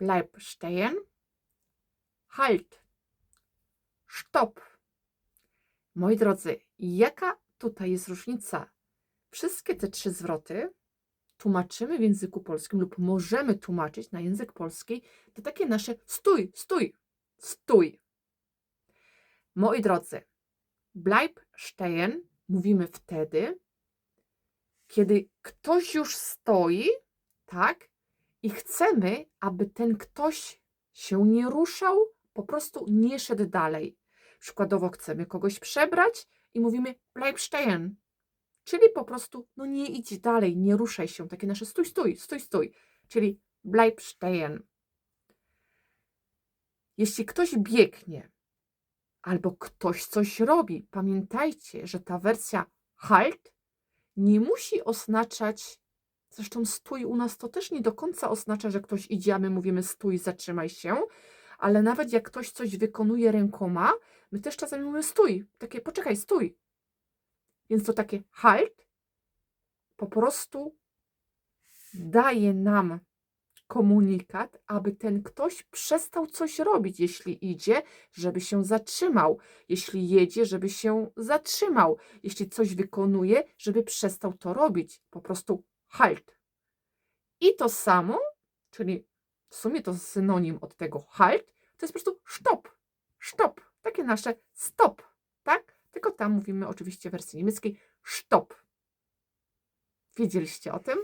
Bleib stehen. Halt. Stop. Moi drodzy, jaka tutaj jest różnica? Wszystkie te trzy zwroty tłumaczymy w języku polskim lub możemy tłumaczyć na język polski to takie nasze stój, stój, stój. Moi drodzy, bleib stehen mówimy wtedy, kiedy ktoś już stoi, tak? I chcemy, aby ten ktoś się nie ruszał, po prostu nie szedł dalej. Przykładowo chcemy kogoś przebrać i mówimy bleib stehen. Czyli po prostu, no nie idź dalej, nie ruszaj się. Takie nasze stój, stój, stój, stój. Czyli bleib stehen. Jeśli ktoś biegnie albo ktoś coś robi, pamiętajcie, że ta wersja halt nie musi oznaczać, zresztą stój u nas to też nie do końca oznacza, że ktoś idzie, a my mówimy stój, zatrzymaj się, ale nawet jak ktoś coś wykonuje rękoma, my też czasami mówimy stój, takie poczekaj, stój. Więc to takie halt po prostu daje nam komunikat, aby ten ktoś przestał coś robić, jeśli idzie, żeby się zatrzymał, jeśli jedzie, żeby się zatrzymał, jeśli coś wykonuje, żeby przestał to robić. Po prostu halt. I to samo, czyli w sumie to synonim od tego halt, to jest po prostu stop. Stop. Takie nasze stop, tak? Tylko tam mówimy oczywiście w wersji niemieckiej stop. Wiedzieliście o tym?